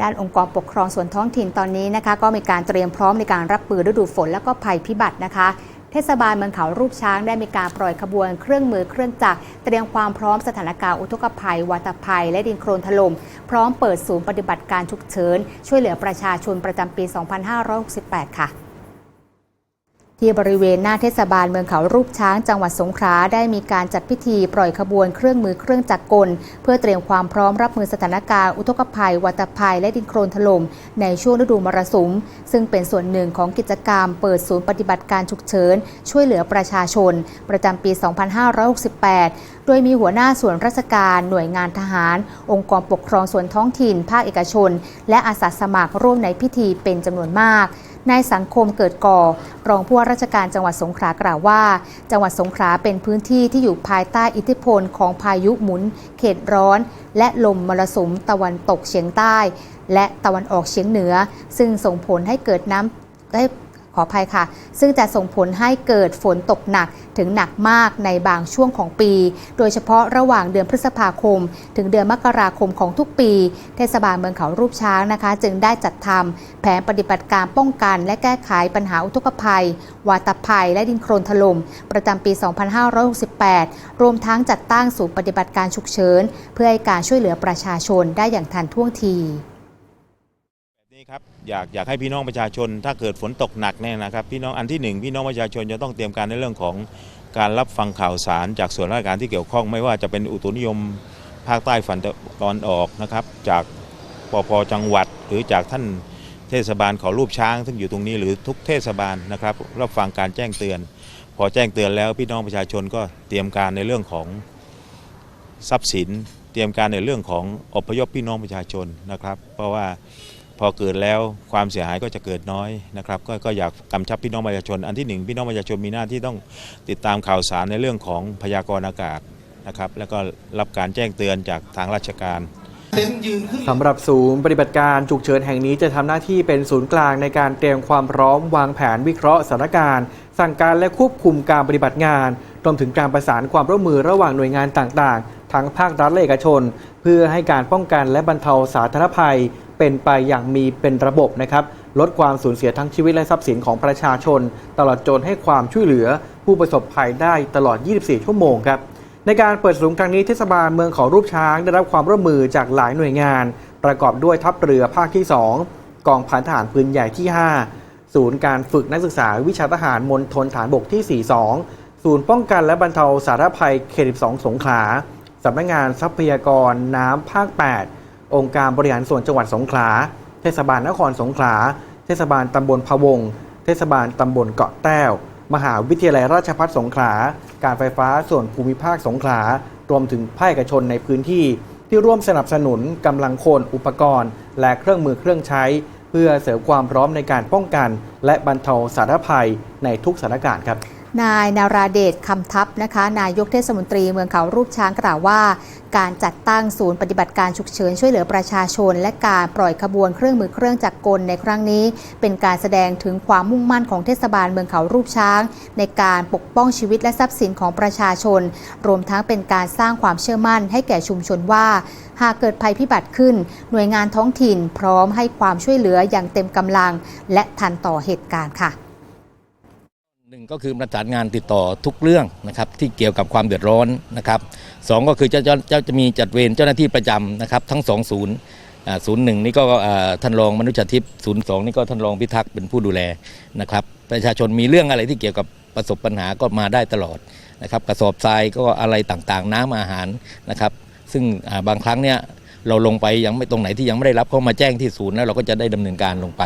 ด้านองค์กรปกครองส่วนท้องถิ่นตอนนี้นะคะก็มีการเตรียมพร้อมในการรับมือฤดูฝนและก็ภัยพิบัตินะคะเทศบาลเมืองเขารูปช้างได้มีการปล่อยขบวนเครื่องมือเครื่องจักรเตรียมความพร้อมสถานการณ์อุทกภัย วัตภัย และดินโคลนถล่มพร้อมเปิดศูนย์ปฏิบัติการฉุกเฉินช่วยเหลือประชาชนประจำปี 2568 ค่ะ ที่บริเวณหน้าเทศบาลเมืองเขารูปช้างจังหวัดสงขลาได้มีการจัดพิธีปล่อยขบวนเครื่องมือเครื่องจักรกล เพื่อเตรียมความพร้อมรับมือสถานการณ์อุทกภัย วัตภัยและดินโคลนถล่มในช่วงฤดูมรสุม ซึ่งเป็นส่วนหนึ่งของกิจกรรมเปิดศูนย์ปฏิบัติการฉุกเฉิน ช่วยเหลือประชาชน ประจำปี 2568 โดยมีหัวหน้าส่วนราชการหน่วยงานทหาร องค์กรปกครองส่วนท้องถิ่น ภาคเอกชน และอาสาสมัครร่วมในพิธีเป็นจำนวนมาก นายสังคมเกิดก่อ รองผู้ว่าราชการจังหวัดสงขลากล่าวว่า จังหวัดสงขลาเป็นพื้นที่ที่อยู่ภายใต้อิทธิพลของพายุหมุน เขตร้อน และลมมรสุมตะวันตกเฉียงใต้ และตะวันออกเฉียงเหนือ ซึ่งส่งผลให้เกิดน้ำได้ ขออภัยค่ะ ซึ่งจะส่งผลให้เกิดฝนตกหนักถึงหนักมากในบางช่วงของปี โดยเฉพาะระหว่างเดือนพฤษภาคม ถึงเดือนมกราคมของทุกปี เทศบาลเมืองเขารูปช้างนะคะ จึงได้จัดทำแผนปฏิบัติการป้องกันและแก้ไขปัญหาอุทกภัย วาตภัย และดินโคลนถล่มประจำปี 2568 รวมทั้งจัดตั้งศูนย์ปฏิบัติการฉุกเฉิน เพื่อให้การช่วยเหลือประชาชนได้อย่างทันท่วงที นี้ครับอยากอยากให้พี่น้องประชาชน ถ้าเกิดฝนตกหนักเนี่ยนะครับพี่น้องอันที่หนึ่งพี่น้องประชาชนจะต้องเตรียมการในเรื่องของการรับฟังข่าวสารจากส่วนราชการที่เกี่ยวข้อง ไม่ว่าจะเป็นอุตุนิยมภาคใต้ฝั่งตะวันออกนะครับจากปพจังหวัด หรือจากท่านเทศบาลเขารูปช้าง ซึ่งอยู่ตรงนี้หรือทุกเทศบาลนะครับรับฟังการแจ้งเตือน พอแจ้งเตือนแล้วพี่น้องประชาชนก็เตรียมการในเรื่องของทรัพย์สิน เตรียมการในเรื่องของอพยพพี่น้องประชาชนนะครับ เพราะว่า พอเกิดแล้วความเสียหายก็จะเกิดน้อยนะครับกก็อยากกำชับพี่น้องประชาชน อันที่หนึ่งพี่น้องประชาชนมีหน้าที่ต้องติดตามข่าวสารในเรื่องของพยากรณ์อากาศนะครับแล้วก็รับการแจ้งเตือนจากทางราชการสำหรับศูนย์ปฏิบัติการฉุกเฉินแห่งนี้จะทำหน้าที่เป็นศูนย์กลางในการเตรียมความพร้อมวางแผนวิเคราะห์สถานการณ์ สั่งการและควบคุมการปฏิบัติงานรวมถึงการประสานความร่วมมือระหว่างหน่วยงานต่างๆ ทั้งภาครัฐและเอกชน เพื่อให้การป้องกันและบรรเทาสาธารณภัย เป็นไปอย่างมีเป็นระบบนะครับลดความสูญเสียทั้งชีวิตและทรัพย์สินของประชาชน ตลอดจนให้ความช่วยเหลือ ผู้ประสบภัยได้ตลอด 24 ชั่วโมงครับในการเปิดศูนย์ครั้งนี้เทศบาลเมืองเขารูปช้างได้รับความร่วมมือจากหลายหน่วยงาน ประกอบด้วยทัพเรือภาคที่ 2 กองพันทหารปืนใหญ่ที่ 5 ศูนย์การฝึกนักศึกษาวิชาทหารมณฑลฐานบกที่ 42 ศูนย์ป้องกันและบรรเทาสาธารณภัยเขต 12 สงขลาสำนักงานทรัพยากรน้ำภาค 8 องค์การบริหารส่วนจังหวัดสงขลา เทศบาลนครสงขลา เทศบาลตำบลพะวง เทศบาลตำบลเกาะแต้ว มหาวิทยาลัยราชภัฏสงขลา การไฟฟ้าส่วนภูมิภาคสงขลา รวมถึงภาคเอกชนในพื้นที่ ที่ร่วมสนับสนุนกำลังคนอุปกรณ์ และเครื่องมือเครื่องใช้ เพื่อเสริมความพร้อมในการป้องกัน และบรรเทาสาธารณภัยในทุกสถานการณ์ครับ นายนาราเดชคำทัพนะคะ นายกเทศมนตรีเมืองเขารูปช้างกล่าวว่า การจัดตั้งศูนย์ปฏิบัติการฉุกเฉินช่วยเหลือประชาชน และการปล่อยขบวนเครื่องมือเครื่องจักรกลในครั้งนี้ เป็นการแสดงถึงความมุ่งมั่นของเทศบาลเมืองเขารูปช้าง ในการปกป้องชีวิตและทรัพย์สินของประชาชน รวมทั้งเป็นการสร้างความเชื่อมั่นให้แก่ชุมชนว่า หากเกิดภัยพิบัติขึ้น หน่วยงานท้องถิ่น พร้อมให้ความช่วยเหลืออย่างเต็มกำลัง และทันต่อเหตุการณ์ค่ะ หนึ่งก็คือประสานงานติดต่อทุกเรื่องนะครับที่เกี่ยวกับความเดือดร้อนนะครับสองก็คือเจะจะจะจะมีจัดเวรเจ้าหน้าที่ประจำนะครับทั้งสองศูนย์ศูนย์หนึ่งนี่ก็ท่านรองมนุษยทิพย์ศูนย์สองนี่ก็ท่านรองพิทักษ์เป็นผู้ดูแลนะครับประชาชนมีเรื่องอะไรที่เกี่ยวกับประสบปัญหาก็มาได้ตลอดนะครับกระสอบทรายก็อะไรต่างๆ น้ำอาหารนะครับ ซึ่งบางครั้งเนี่ยเราลงไปยังไม่ตรงไหนที่ยังไม่ได้รับเขามาแจ้งที่ศูนย์แล้วเราก็จะได้ดำเนินการลงไป